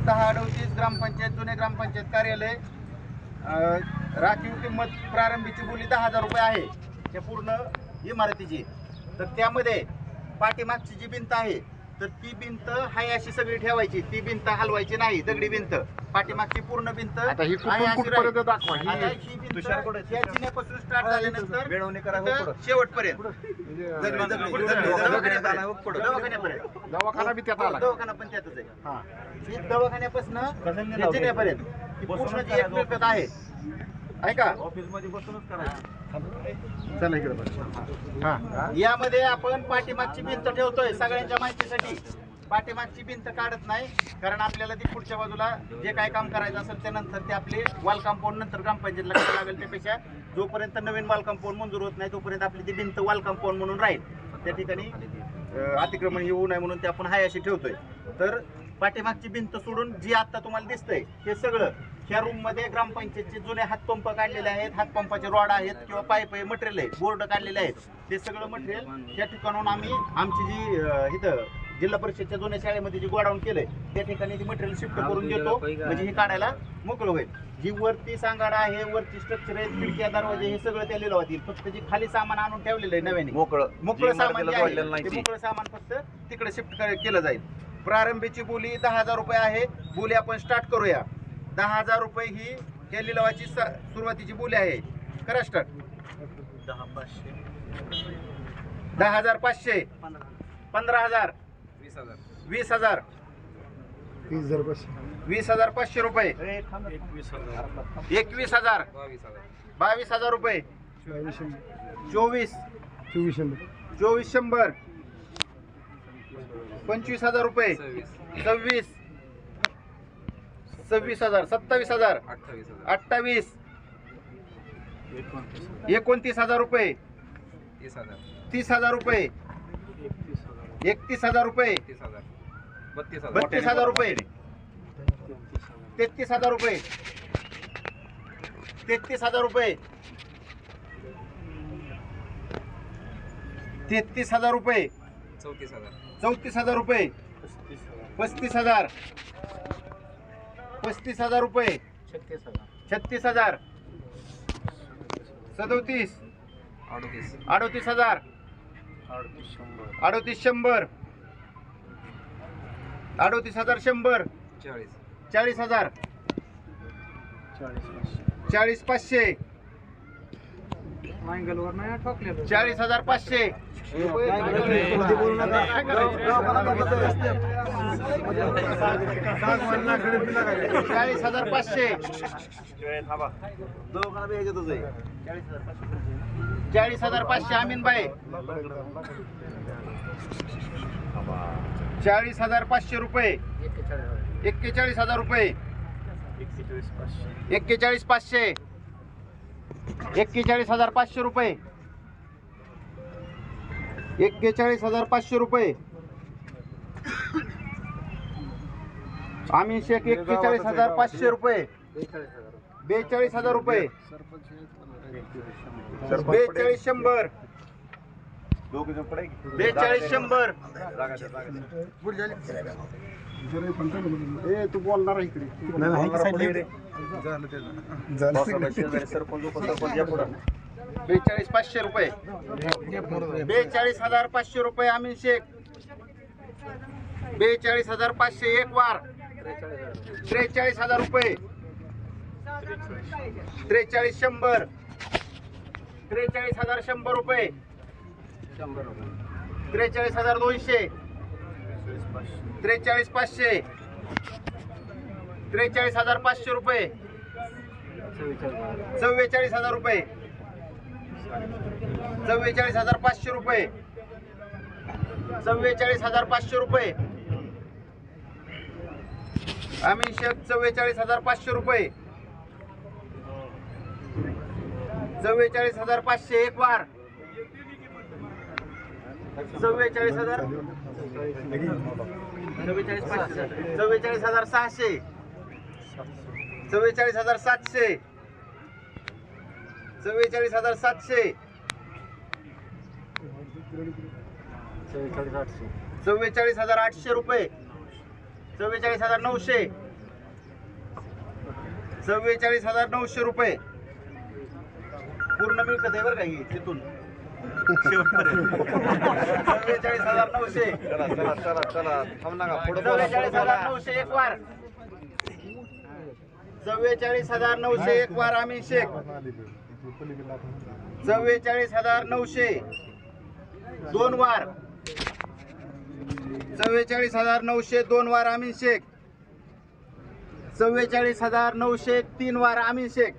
दहा अडवतीस ग्रामपंचायत जुने ग्रामपंचायत कार्यालय राखीव किंमत प्रारंभीची बोली दहा हजार रुपये आहे. त्या पूर्ण इमारतीची. तर त्यामध्ये पाठीमागची जी भिंत आहे तर ती भिंत हाय अशी सगळी ठेवायची. ती भिंत हलवायची नाही. दगडी भिंत. पाठीमागची पूर्ण भिंत आता ही कुठून आहे अशी कुठपर्यंत राहील. दाखवा. ही आता ही भिंत तुषार कुठे? या जिन्यापासून स्टार्ट झाल्यानंतर बेळवणी करा, हो इथं पुढं. शेवटपर्यंत म्हणजे, दगडी- दगडी- दगडी-. दवाखान्यापर्यंत. दवाखाना बी त्यात आला. दवाखाना पण त्यातच आहे. हा ही दवाखान्यापासून जिन्यापर्यंत. ही पूर्ण जी एक मिळकत आहे. ऐका. ऑफिसमध्ये बसूनच करायचं. चला इकडे हा. यामध्ये आपण पाठीमागची भिंत ठेवतोय सगळ्यांच्या माहितीसाठी. पाठीमागची भिंत काढत नाही कारण आपल्याला ती पुढच्या बाजूला जे काय काम करायचं असेल त्यानंतर ते आपले वाल कंपाऊंड नंतर ग्रामपंचायतला करावं लागेल त्यापेक्षा. जोपर्यंत नवीन वाल कंपाऊंड मंजूर होत नाही तोपर्यंत आपली ती भिंत वाल कंपाऊंड म्हणून राहील. त्या ठिकाणी अतिक्रमण येऊ नये म्हणून ते आपण हाय अशी ठेवतोय. तर पाठीमागची भिंत सोडून जी आता तुम्हाला दिसतंय हे सगळं ह्या रूममध्ये ग्रामपंचायतचे जुने हातपंप काढलेले आहेत. हातपंपाचे रॉड आहेत किंवा पाईप आहे मटेरियल आहे बोर्ड काढलेले आहेत. ते सगळं मटेरियल त्या ठिकाणून आम्ही आमची जी इथं जिल्हा परिषदच्या जुन्या शाळेमध्ये जी गोडाऊन केलंय त्या ठिकाणी ती मटेरियल शिफ्ट करून देतो म्हणजे हे काढायला मोकळं होईल. जी वरती सांगाडा आहे वरती स्ट्रक्चर आहे खिडक्या दरवाजे हे सगळं त्या लिहिलं फक्त जे खाली सामान आणून ठेवलेलं आहे नव्याने मोकळं. मोकळं सामान. मोकळं सामान फक्त तिकडे शिफ्ट केलं जाईल. प्रारंभीची बोली दहा हजार रुपये आहे. बोली आपण स्टार्ट करूया. दहा हजार रुपये ही या लिलावाची स- सुरुवातीची बोली आहे. करा स्टार्ट दहा पाचशे. दहा हजार पाचशे. पंधरा हजार. वीस हजार. वीस हजार. वीस हजार पाचशे. वीस हजार पाचशे रुपये. एकवीस हजार. एकवीस हजार. बावीस हजार. बावीस हजार रुपये. चोवीस. चोवीस शंभर. चोवीस शंभर. पंचवीस हजार रुपये. सव्वीस. सव्वीस. हजार. सत्तावीस हजार. अठ्ठावीस एकोणतीस हजार. रुपये. तीस हजार. रुपये. एकतीस हजार रुपये. बत्तीस हजार रुपये. तेहतीस हजार रुपये. तेहतीस हजार रुपये. तेहतीस हजार रुपये. चौतीस हजार. चौतीस हजार रुपये. पस्तीस हजार. पस्तीस हजार रुपये. छत्तीस हजार. सदोतीस. अडतीस हजार. अडतीस शंभर. अडोतीस हजार शंभर. चाळीस चाळीस हजार. चाळीस पाचशे. चाळीस हजार पाचशे. चाळीस हजार पाचशे. चाळीस हजार पाचशे अमीन बाई चाळीस हजार पाचशे रुपये. एक्केचाळीस हजार रुपये. एक्केचाळीस पाचशे. एक्केचाळीस हजार पाचशे रुपये. एक्केचाळीस हजार पाचशे रुपये. आम्ही शेख एक्केचाळीस हजार पाचशे रुपये. बेचाळीस हजार रुपये. बेचाळीस शंभर. बेचाळीस शंभर. ए तू बोलणार आहे इकडे. बेचाळीस पाचशे रुपये. बेचाळीस हजार पाचशे रुपये आम्ही शेख. बेचाळीस हजार पाचशे एक वार. त्रेचाळीस हजार रुपये. त्रेचाळीस शंभर. त्रेचाळीस हजार शंभर रुपये. त्रेचाळीस हजार दोनशे. त्रेचाळीस पाचशे. त्रेचाळीस हजार पाचशे रुपये. चव्वेचाळीस हजार रुपये. चव्वेचाळीस हजार पाचशे रुपये. चव्वेचाळीस हजार पाचशे रुपये. आम्ही शेख चव्वेचाळीस हजार पाचशे रुपये. चव्वेचाळीस हजार पाचशे एक वार. चव्वेचाळीस हजार चव्वेचाळीस पाचशे चव्वेचाळीस हजार सहाशे. चव्वेचाळीस हजार सातशे. चव्वेचाळीस हजार सातशे. चव्वेचाळीस हजार आठशे रुपये. चव्वेचाळीस हजार नऊशे. चव्वेचाळीस हजार नऊशे रुपये. पूर्ण मिळकत आहे बरं का ही तिथून. शेवटपर्यंत. चव्वेचाळीस हजार नऊशे. चला चला चला चला. थांब नका पुढे बोला. चव्वेचाळीस हजार नऊशे एक वार. चव्वेचाळीस हजार नऊशे एक वार आम्ही शेख चव्वेचाळीस हजार नऊशे. दोन वार. चव्वेचाळीस हजार नऊशे दोन वार आमिन शेख. चव्वेचाळीस हजार नऊशे तीन वार आमिन शेख.